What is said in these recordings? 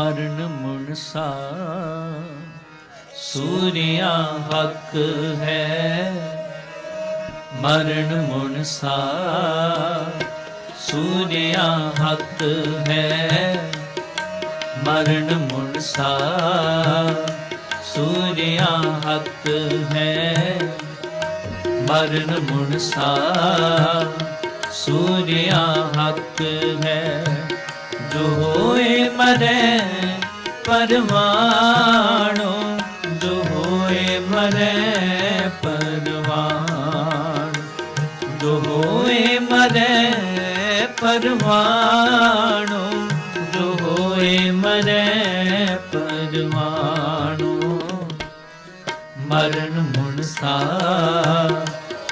ਮਰਨ ਮੁਨਸਾ। ਸੂਰਿਆ ਹੱਕ ਹੈ ਮਰਨ ਮੁਨਸਾ। ਸੂਰਿਆ ਹੱਕ ਹੈ ਮਰਨ ਮੁਨਸਾ। ਸੂਰਿਆ ਹੱਕ ਹੈ ਮਰਨ ਮੁਨਸਾ। ਸੂਰਿਆ ਹੱਕ ਹੈ ਜੋ ਹੋਏ ਮਰੇ ਪਰਵਾਣੋ, ਜੋ ਹੋਏ ਮਰੇ ਪਰਵਾਣ, ਜੋ ਹੋਏ ਮਰੇ ਪਰਵਾਣੋ, ਜੋ ਹੋਏ ਮਰੇ ਪਰਵਾਣੋ। ਮਰਨ ਮੁਨਸਾ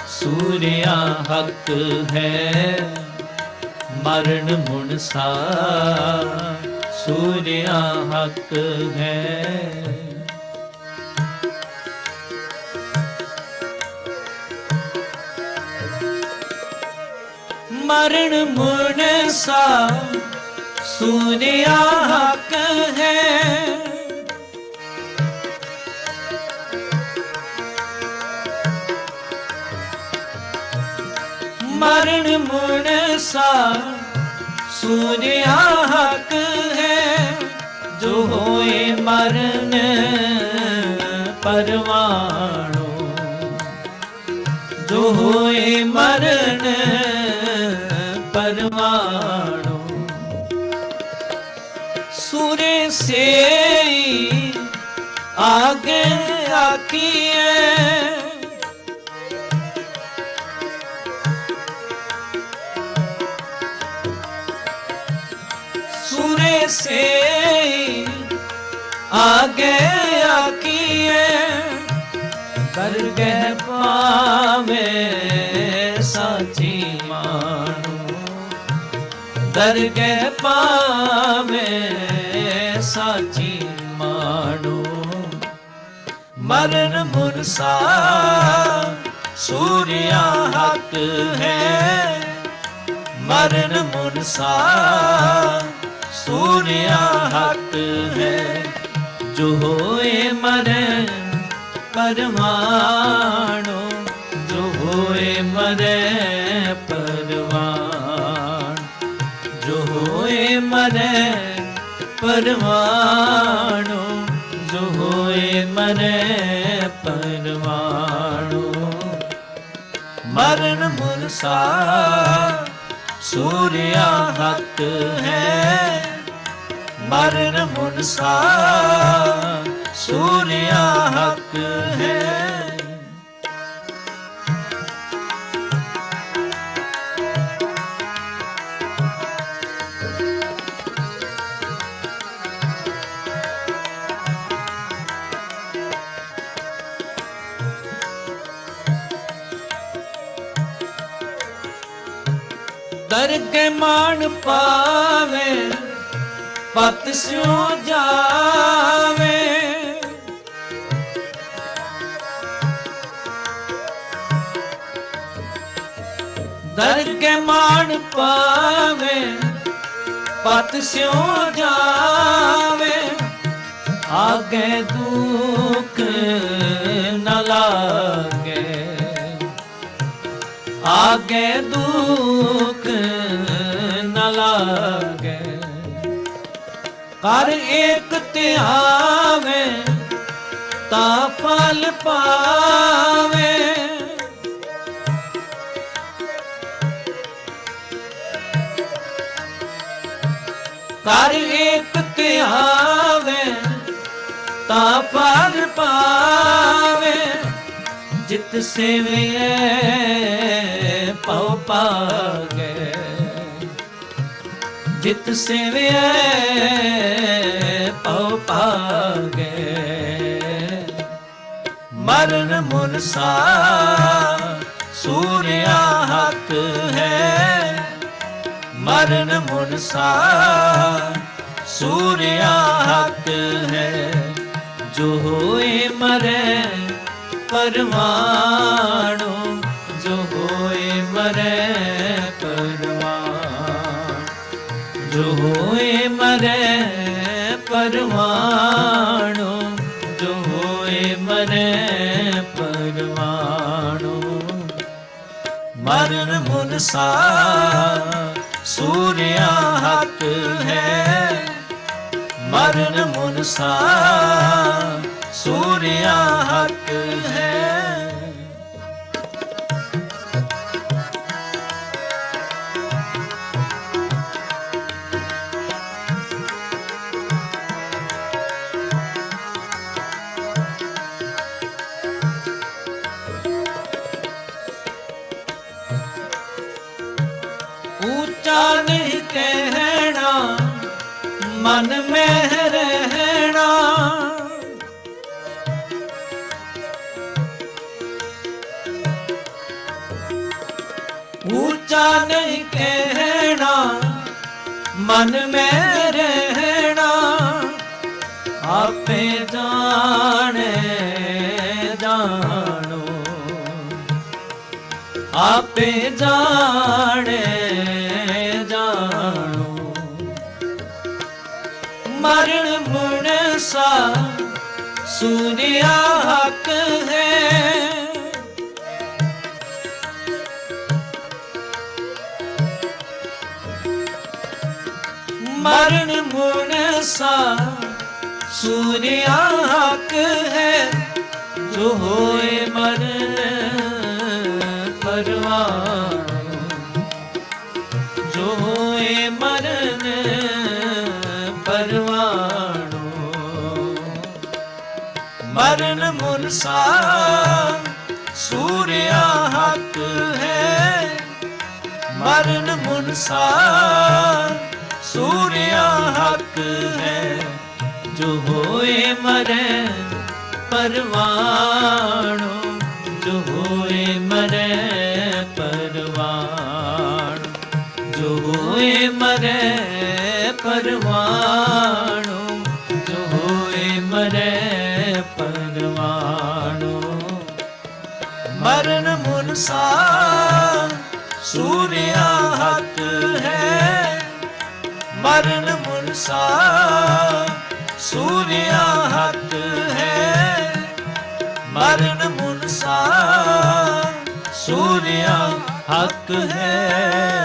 ਸੂਰਿਆ ਹੱਕ ਹੈ। ਮਰਨ ਮੁਨਸਾ ਸੂਰਿਆ ਹੱਕ ਹੈ। ਮਰਨ ਮੁਨਸਾ ਸੂਰਿਆ ਹੱਕ ਹੈ। ਮੁਨਸਾ ਸੂਰਿਆ ਹੱਕ ਹੈ, ਜੋ ਹੋਏ ਮਰਨ ਪਰਵਾਣੋ। ਜੋ ਹੋਏ ਮਰਨ ਪਰਵਾਣੋ। ਸੂਰੇ ਸੇ ਆਗੇ ਆਕੀਏ ਸੂਰੇ ਸੇ ਆਗੇ ਆਕੀਏ ਕਰ ਗਹਿ ਪਾਵੇ ਸਾਚੀ ਮਾਨੂ ਦਰ ਗਹਿ ਪਾਵੇ ਸਾਚੀ ਮਾਨੂ ਮਰਨ ਮੁਰਸਾ ਸੂਰਿਆ ਹੱਕ ਹੈ ਮਰਨ ਮੁਨਸਾ ਸੂਰਿਆ ਹੱਕ ਹੈ, ਜੋ ਹੋਏ ਮਰੇ ਪਰਵਾਣੋ, ਜੋ ਹੋਏ ਮਰੇ ਪਰਵਾਣ, ਜੋ ਹੋਏ ਮਰੇ ਪਰਵਾਣੋ, ਜੋ ਹੋਏ ਮਰੇ ਪਰਵਾਣੋ। ਮਰਨ ਮੁਨਸਾ ਸੂਰਿਆ ਹੱਕ ਹੈ ਮਰਨ ਮੁਨਸਾ ਸੂਰਿਆ ਹੱਕ ਹੈ। ਦਰ ਕੇ ਮਾਨ ਪਾਵੇ। ਪਤ ਸਿਉ ਜਾਵੇ। ਦਰ ਕੇ ਮਾਣ ਪਾਵੇ, ਪਤ ਸਿਉ ਜਾਵੇ। ਆਗੇ ਦੁਖ ਨ ਲਾਗੇ। ਆਗੇ ਦੁਖ ਨ ਲਾਗੇ। ਕਰ ਏਕ ਧਿਆਵੇ, ਤਾਂ ਫਲ ਪਾਵੇ। ਕਰ ਏਕ ਧਿਆਵੇ, ਤਾਂ ਫਲ ਪਾਵੇ। ਜਿਤ ਸੇਵਿਐ ਪਉ ਪਾਗੇ ਜਿਤ ਸੇਵਿਐ, ਪਉ ਪਾਗੇ ਮਰਨ ਮੁਨਸਾ, ਸੂਰਿਆ ਹੱਕ ਹੈ। ਮਰਨ ਮੁਨਸਾ, ਸੂਰਿਆ ਹੱਕ ਹੈ। ਜੋ ਹੋਏ ਮਰੇ, ਪਰਵਾਣੋ ਪਰਵਾਣੋ ਮਰਨ ਮੁਨਸਾ ਸੂਰਿਆ ਹੱਕ ਹੈ। ਮਰਨ ਮੁਨਸਾ ਸੂਰਿਆ ਹੱਕ ਹੈ। ਮਨ ਮਹਿ ਰਹਿਣਾ। ਉੱਚਾ ਨਹੀਂ ਕਹਿਣਾ ਮਨ ਮੈਂ ਰਹਿਣਾ। ਆਪੇ ਜਾਣੇ ਜਾਣੋ। ਆਪੇ ਜਾਣੇ। ਮੁਨਸਾ ਸੁਨਿਆ ਹੱਕ ਹੈ ਮਰਨ ਮੁਨਸਾ ਸੁਨਿਆ ਹੱਕ ਹੈ ਜੋ ਹੋਏ ਮਰਨ ਮਰਨ ਮੁਨਸਾ, ਸੂਰਿਆ ਹੱਕ ਹੈ। ਮਰਨ ਮੁਨਸਾ, ਸੂਰਿਆ ਹੱਕ ਹੈ। ਜੋ ਹੋਏ ਮਰੈ ਪਰਵਾਣੋ, ਜੋ ਹੋਏ ਮਰੈ ਪਰਵਾਣ, ਜੋ ਹੋਏ ਮਰੈ ਪਰਵਾਣੋ। ਮਰਨ ਸੂਰਿਆ ਹੱਕ ਹੈ। ਮਰਨ ਮੁਨਸਾ ਸੂਰਿਆ ਹੱਕ ਹੈ। ਮਰਨ ਮੁਨਸਾ ਸੂਰਿਆ ਹੱਕ ਹੈ।